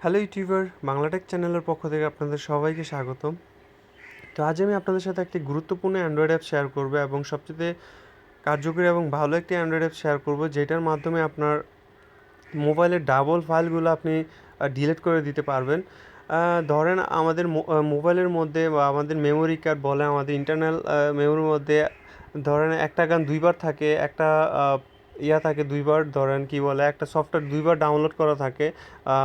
Hello YouTuber Bangla Tech চ্যানেলের পক্ষ থেকে আপনাদের সবাইকে স্বাগতম। তো আজ আমি আপনাদের সাথে একটি গুরুত্বপূর্ণ অ্যান্ড্রয়েড অ্যাপ শেয়ার করব এবং সবচেয়ে কার্যকরী এবং ভালো একটি অ্যান্ড্রয়েড অ্যাপ শেয়ার করব, যেটার মাধ্যমে আপনার মোবাইলের ডাবল ফাইলগুলো আপনি ডিলিট করে দিতে পারবেন। ধরেন আমাদের মোবাইলের মধ্যে বা আমাদের মেমোরি কার্ড বলে আমাদের ইন্টারনাল মেমোরির মধ্যে ধরেন একটা গান দুইবার থাকে, একটা ইয়া থাকে দুইবার, ধরেন কি বলে, একটা সফটওয়্যার দুইবার ডাউনলোড করা থাকে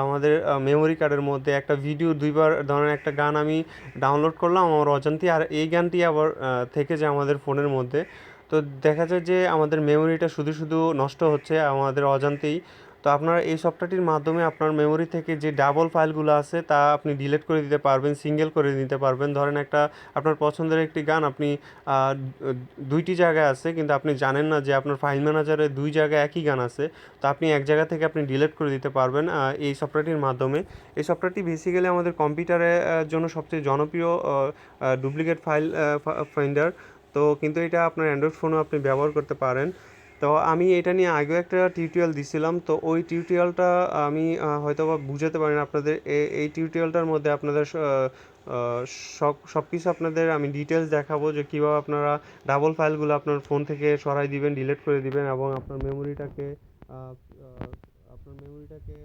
আমাদের মেমোরি কার্ডের মধ্যে। একটা ভিডিও দুইবার, ধরেন একটা গান আমি ডাউনলোড করলাম, আমার অজান্তি, আর এই গানটি আবার থেকে যায় আমাদের ফোনের মধ্যে। তো দেখা যায় যে আমাদের মেমোরিটা শুধু শুধু নষ্ট হচ্ছে, আমাদের অজান্তেই তো আপনারা এই সফটওয়্যারটির মাধ্যমে আপনার মেমোরি থেকে যে ডাবল ফাইলগুলো আছে, তা আপনি ডিলিট করে দিতে পারবেন সিঙ্গেল করে দিতে পারবেন। ধরেন একটা আপনার পছন্দের একটি গান, আপনি দুইটি জায়গায় আছে, কিন্তু আপনি জানেন না যে আপনার ফাইল ম্যানেজারে দুই জায়গায় একই গান আছে, তো আপনি এক জায়গা থেকে আপনি ডিলিট করে দিতে পারবেন এই সফটওয়্যারটির মাধ্যমে। এই সফটওয়্যারটি বেসিক্যালি আমাদের কম্পিউটারের জন্য সবচেয়ে জনপ্রিয় ডুপ্লিকেট ফাইল ফাইন্ডার তো কিন্তু এটা আপনার অ্যান্ড্রয়েড ফোনও আপনি ব্যবহার করতে পারেন। তো আমি এটা নিয়ে আগেও একটা টিউটোরিয়াল দিছিলাম, তো ওই টিউটোরিয়ালটা আমি হয়তো বা বুঝাতে পারি না আপনাদের। এই টিউটোরিয়ালটার মধ্যে আপনাদের সব সব কিছু আপনাদের আমি ডিটেলস দেখাবো যে কীভাবে আপনারা ডাবল ফাইলগুলো আপনার ফোন থেকে সরাই দিবেন ডিলিট করে দিবেন এবং আপনার মেমোরিটাকে আপনার মেমোরিটাকে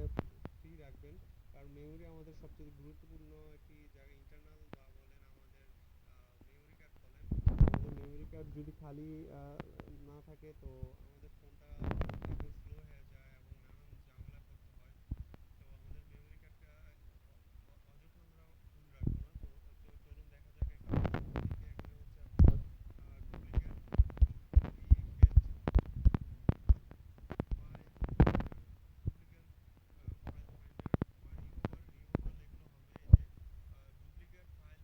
ফ্রি রাখবেন। কারণ মেমোরি আমাদের সবচেয়ে গুরুত্বপূর্ণ একটি জায়গা ইন্টারনাল বা বলেন আমাদের মেমোরি কার্ড বলেন আমাদের মেমোরি কার্ড যদি খালি আহ, না থাকে তো আমাদের ফোনটা একদম স্লো হয়ে যায় এবং নানান ঝামেলা করতে হয় তো আমাদের মেমোরি কার্ডটা অযথা আমরা ফুল রাখব না তো তো চলুন দেখা যাক একটা এখানে হচ্ছে আপনার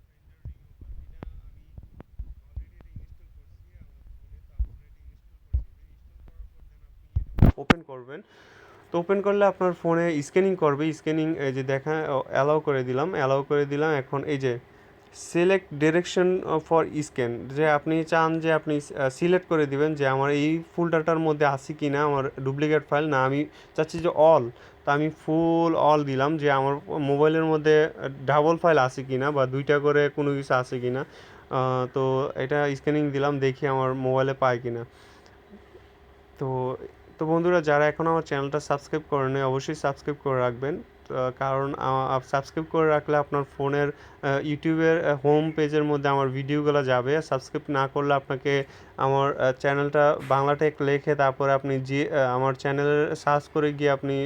ডুপ্লিকেট ওপেন করবেন। তো ওপেন করলে আপনার ফোনে স্ক্যানিং করবে। স্ক্যানিং এই যে দেখা অ্যালাউ করে দিলাম। অ্যালাউ করে দিলাম। এখন এই যে সিলেক্ট ডিরেকশন ফর স্ক্যান যে আপনি চান যে আপনি সিলেক্ট করে দিবেন যে আমার এই ফোল্ডারটার মধ্যে আছে কি না আমার ডুপ্লিকেট ফাইল না, আমি চাচ্ছি যে অল তো আমি ফুল অল দিলাম যে আমার মোবাইলের মধ্যে ডাবল ফাইল আছে কি না বা দুইটা করে কোনো কিছু আছে কি না তো এটা স্ক্যানিং দিলাম, দেখি আমার মোবাইলে পায় কি না তো তো বন্ধুরা যারা এখন আমার চ্যানেলটা সাবস্ক্রাইব করেনি অবশ্যই সাবস্ক্রাইব করে রাখবেন। কারণ সাবস্ক্রাইব করে রাখলে আপনার ফোনের ইউটিউবের হোম পেজের মধ্যে আমার ভিডিওগুলো যাবে। সাবস্ক্রাইব না করলে আপনাকে আমার চ্যানেলটা বাংলাটেক লেখে তারপরে আপনি যে আমার চ্যানেলের সার্চ করে গিয়ে আপনি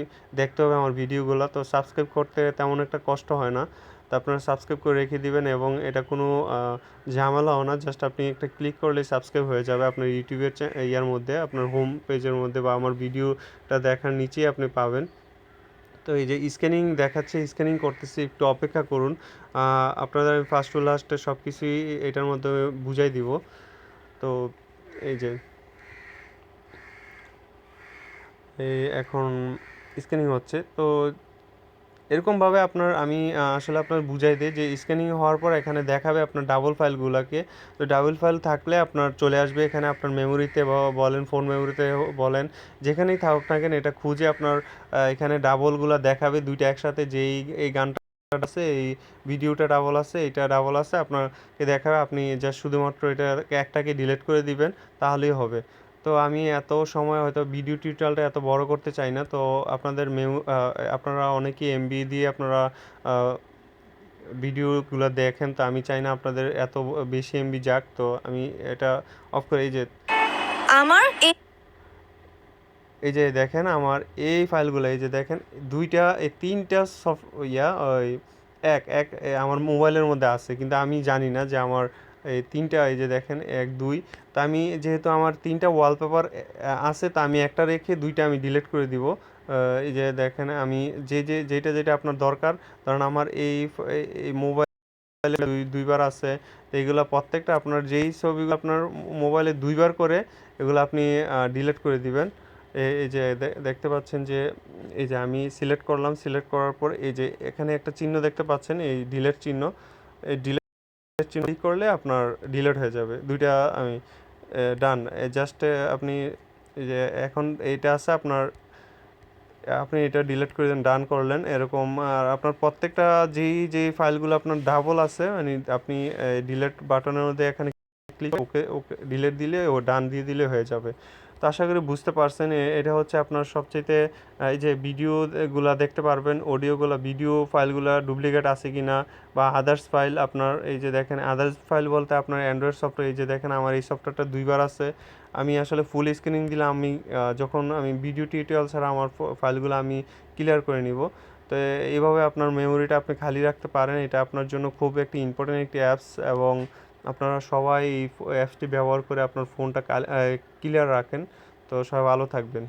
দেখতে হবে আমার ভিডিওগুলো তো সাবস্ক্রাইব করতে তেমন একটা কষ্ট হয় না। তো আপনারা সাবস্ক্রাইব করে রেখে দিবেন এবং এটা কোনো ঝামেলাও না। জাস্ট আপনি একটা ক্লিক করলে সাবস্ক্রাইব হয়ে যাবে আপনার ইউটিউবের ইয়ার মধ্যে, আপনার হোম পেজের মধ্যে বা আমার ভিডিওটা দেখার নিচেই আপনি পাবেন। তো এই যে স্ক্যানিং দেখাচ্ছে স্ক্যানিং করতেছি, একটু অপেক্ষা করুন। আপনাদের আমি ফার্স্ট টু লাস্টে সব কিছুই এটার মধ্যে বুঝাই দিব। তো এই যে এখন স্ক্যানিং হচ্ছে। তো এরকমভাবে আপনার আমি আসলে আপনার বুঝাই দিই যে স্ক্যানিং হওয়ার পর এখানে দেখাবে আপনার ডাবল ফাইলগুলোকে তো ডাবল ফাইল থাকলে আপনার চলে আসবে এখানে আপনার মেমোরিতে বলেন ফোন মেমোরিতে বলেন, যেখানেই থাকুক না কেন এটা খুঁজে আপনার এখানে ডাবলগুলো দেখাবে, দুইটা একসাথে যেই, এই গানটা আছে, এই ভিডিওটা ডাবল আছে, এটা ডাবল আছে, আপনাকে দেখাবে, আপনি জাস্ট শুধুমাত্র এটা একটাকে ডিলিট করে দিবেন, তাহলেই হবে। তো আমি এত সময় হয়তো ভিডিও টিউটোরিয়ালটা এত বড় করতে চাই না। তো আপনাদের মেমো আপনারা অনেকে এমবি দিয়ে আপনারা ভিডিওগুলো দেখেন। তো আমি চাই না আপনাদের এত বেশি এমবি যাক। তো আমি এটা অফ করে এই যে আমার এই এই যে দেখেন আমার এই ফাইলগুলো এই যে দেখেন দুইটা এই তিনটা সফট ইয়া ওই এক এক আমার মোবাইলের মধ্যে আছে। কিন্তু আমি জানি না যে আমার এই তিনটা, এই যে দেখেন, এক, দুই। তা আমি যেহেতু আমার তিনটা ওয়ালপেপার আছে, তা আমি একটা রেখে দুইটা আমি ডিলিট করে দিব। এই যে দেখেন, আমি যে যে, যেটা যেটা আপনার দরকার কারণ আমার এই এই মোবাইলে দুই, দুইবার আছে, তো এগুলো প্রত্যেকটা আপনার যেই ছবিগুলো আপনার মোবাইলে দুইবার করে, এগুলো আপনি ডিলিট করে দিবেন। এই যে দেখতে পাচ্ছেন যে, এই যে আমি সিলেক্ট করলাম সিলেক্ট করার পর এই যে এখানে একটা চিহ্ন দেখতে পাচ্ছেন, এই ডিলেট চিহ্ন। এই ডিলেট চিহ্ন করলে আপনার ডিলেট হয়ে যাবে। দুইটা আমি ডান জাস্ট আপনি যে এখন এইটা আছে আপনার, আপনি এটা ডিলিট করে দেন ডান করলেন, এরকম। আর আপনার প্রত্যেকটা যেই যেই ফাইলগুলো আপনার ডাবল আছে মানে আপনি ডিলেট বাটনের মধ্যে এখানে ক্লিক ওকে ওকে ডিলেট দিলে ও ডান দিয়ে দিলে হয়ে যাবে। তো আশা করি বুঝতে পারছেন এটা হচ্ছে আপনার সবচেয়ে এই যে ভিডিওগুলো দেখতে পারবেন অডিওগুলো ভিডিও ফাইলগুলো ডুপ্লিকেট আছে কি না বা আদার্স ফাইল আপনার, এই যে দেখেন আদার্স ফাইল বলতে আপনার অ্যান্ড্রয়েড সফটওয়্যার এই যে দেখেন আমার এই সফটওয়্যারটা দুইবার আছে। আমি আসলে ফুল স্ক্রিনিং দিলে আমি যখন আমি ভিডিও টিউটোরিয়াল ছাড়া আমার ফাইলগুলো আমি ক্লিয়ার করে নিব। তো এইভাবে আপনার মেমোরিটা আপনি খালি রাখতে পারেন, এটা আপনার জন্য খুব একটি ইম্পর্টেন্ট একটি অ্যাপস এবং আপনারা সবাই এই অ্যাপসটি ব্যবহার করে আপনার ফোনটা ক্লিয়ার রাখেন। তো সবাই ভালো থাকবেন।